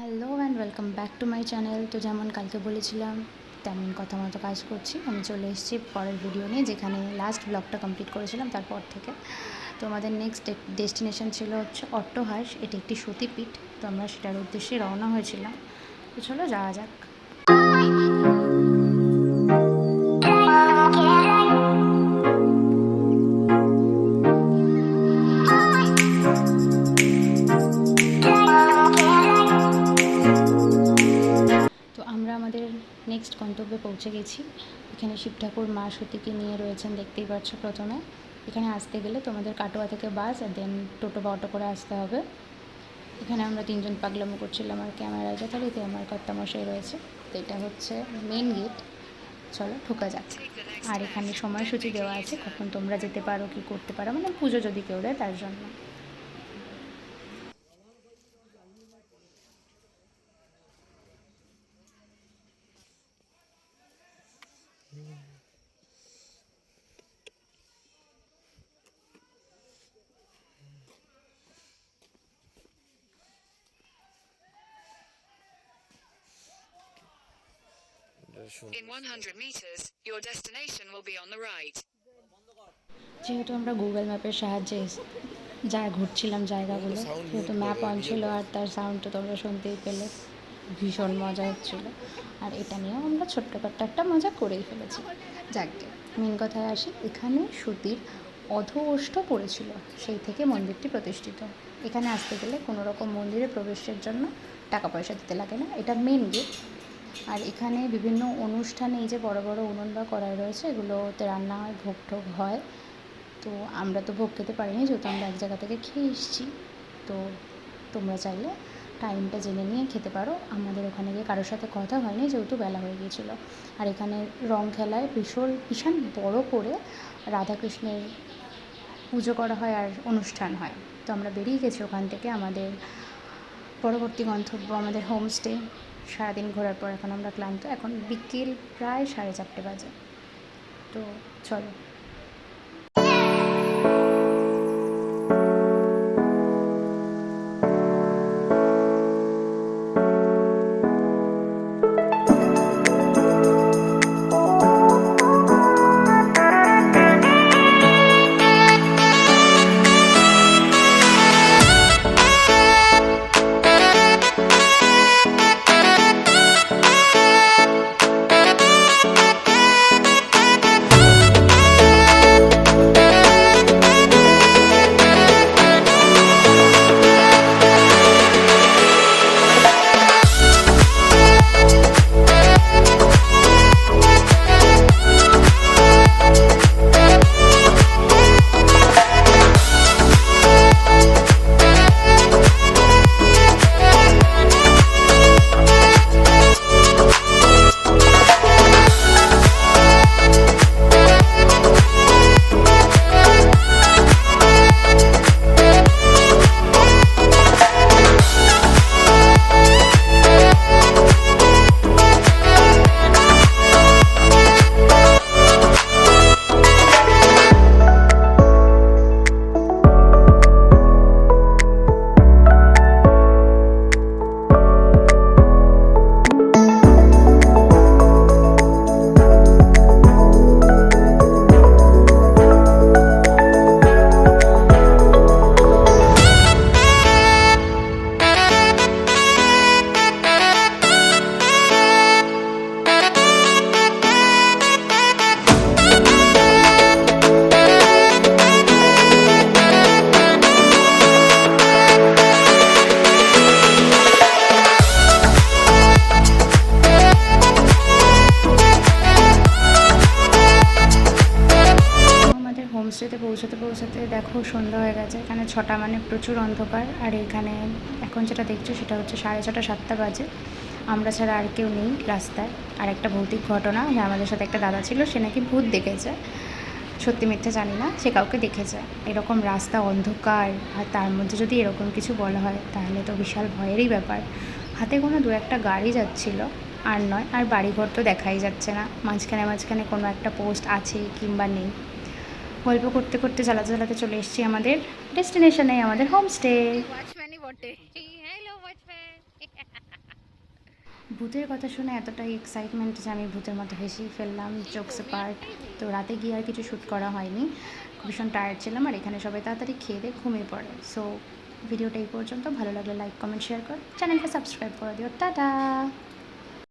Hello and welcome back to my channel তো যেমন কালকে বলেছিলাম, তেমন কথা মতো কাজ করছি। আমি চলে এসেছি পরের ভিডিও নিয়ে, যেখানে লাস্ট ব্লগটা কমপ্লিট করেছিলাম তারপর থেকে। তো আমাদের নেক্সট ডেস্টিনেশন ছিল হচ্ছে অট্টহাস। এটি একটি সতীপীঠ। তো আমরা সেটার উদ্দেশ্যে রওনা হয়েছিলাম। তো চলো যাওয়া যাক। নেক্সট গন্তব্যে পৌঁছে গেছি। এখানে শিব ঠাকুর, মা সতীকে নিয়ে রয়েছেন, দেখতেই পাচ্ছ প্রথমে। এখানে আসতে গেলে তোমাদের কাটোয়া থেকে বাস আর দেন টোটো বা অটো করে আসতে হবে। এখানে আমরা তিনজন পাগলামো করছিলাম আর ক্যামেরা যথারীতি আমার কর্তামশাই রয়েছে। তো এটা হচ্ছে মেন গেট চলো, ঢোকা যাক। আর এখানে সময়সূচি দেওয়া আছে, কখন তোমরা যেতে পারো, কি করতে পারো মানে পুজো যদি কেউ দেয় তার জন্য। In 100 meters, your destination will be on the right. যেহেতু আমরা গুগল ম্যাপের সাহায্যে যা ঘুরছিলাম জায়গাগুলো যেহেতু ম্যাপ অন ছিল আর তার সাউন্ড তো তোমরা শুনতেই পেলে। ভীষণ মজা হচ্ছিল। আর এটা নিয়েও আমরা ছোট্টখাট্ট একটা মজা করেই ফেলেছি। যাকে মেন কথায় আসি এখানে সুতির অধ ওষ্ঠ পড়েছিল। সেই থেকে মন্দিরটি প্রতিষ্ঠিত। এখানে আসতে গেলে কোনো রকম মন্দিরে প্রবেশের জন্য টাকা পয়সা দিতে লাগে না। এটা মেন গেট আর এখানে বিভিন্ন অনুষ্ঠানে এই যে বড় বড় উনুন বা কড়াই রয়েছে, এগুলোতে রান্না হয়, ভোগ টোগ হয়। তো আমরা তো ভোগ খেতে পারিনি, যেহেতু আমরা এক জায়গা থেকে খেয়ে এসেছি। তো তোমরা চাইলে টাইমটা জেনে নিয়ে খেতে পারো। আমাদের ওখানে গিয়ে কারোর সাথে কথা হয়নি, যেহেতু বেলা হয়ে গিয়েছিল। আর এখানে রং খেলায় ভীষণ ভীষণ বড় করে রাধাকৃষ্ণের পুজো করা হয় আর অনুষ্ঠান হয়। তো আমরা বেরিয়ে গেছি ওখান থেকে আমাদের পরবর্তী গন্তব্য, আমাদের হোমস্টে। সারাদিন ঘোরার পর এখন আমরা ক্লান্ত এখন বিকেল প্রায় সাড়ে চারটে বাজে। তো চলো। হোমস্টেতে পৌঁছাতে পৌঁছাতে দেখো সন্ধ্যা হয়ে গেছে। এখানে ছটা মানে প্রচুর অন্ধকার। আর এখানে এখন যেটা দেখছ সেটা হচ্ছে সাড়ে ছটা, সাতটা বাজে। আমরা ছাড়া আর কেউ নেই রাস্তায়। আর একটা ভৌতিক ঘটনা, যে আমাদের সাথে একটা দাদা ছিল, সে নাকি ভূত দেখেছে। সত্যি মিথ্যে জানি না, সে কাউকে দেখেছে। এরকম রাস্তা অন্ধকার, আর তার মধ্যে যদি এরকম কিছু বলা হয়, তাহলে তো বিশাল ভয়েরই ব্যাপার। হাতে কোনো দু একটা গাড়ি যাচ্ছিল, আর নয়, আর বাড়িঘর তো দেখাই যাচ্ছে না। মাঝখানে মাঝখানে কোনো একটা পোস্ট আছে কিংবা নেই। গল্প করতে করতে চালাতে চালাতে চলে এসেছি আমাদের ডেস্টিনেশনে আমাদের হোমস্টে। ভূতের কথা শুনে এতটাই এক্সাইটমেন্ট যে আমি ভূতের মতো হেসেই ফেললাম চোখসে পার্ট তো রাতে গিয়ে আর কিছু শ্যুট করা হয়নি। ভীষণ টায়ার্ড ছিলাম আর এখানে সবাই তাড়াতাড়ি খেয়ে দিয়ে ঘুমিয়ে পড়ে। সো ভিডিওটা এই পর্যন্ত। ভালো লাগলে লাইক কমেন্ট শেয়ার কর। চ্যানেলটা সাবস্ক্রাইব করে দিও। টাটা!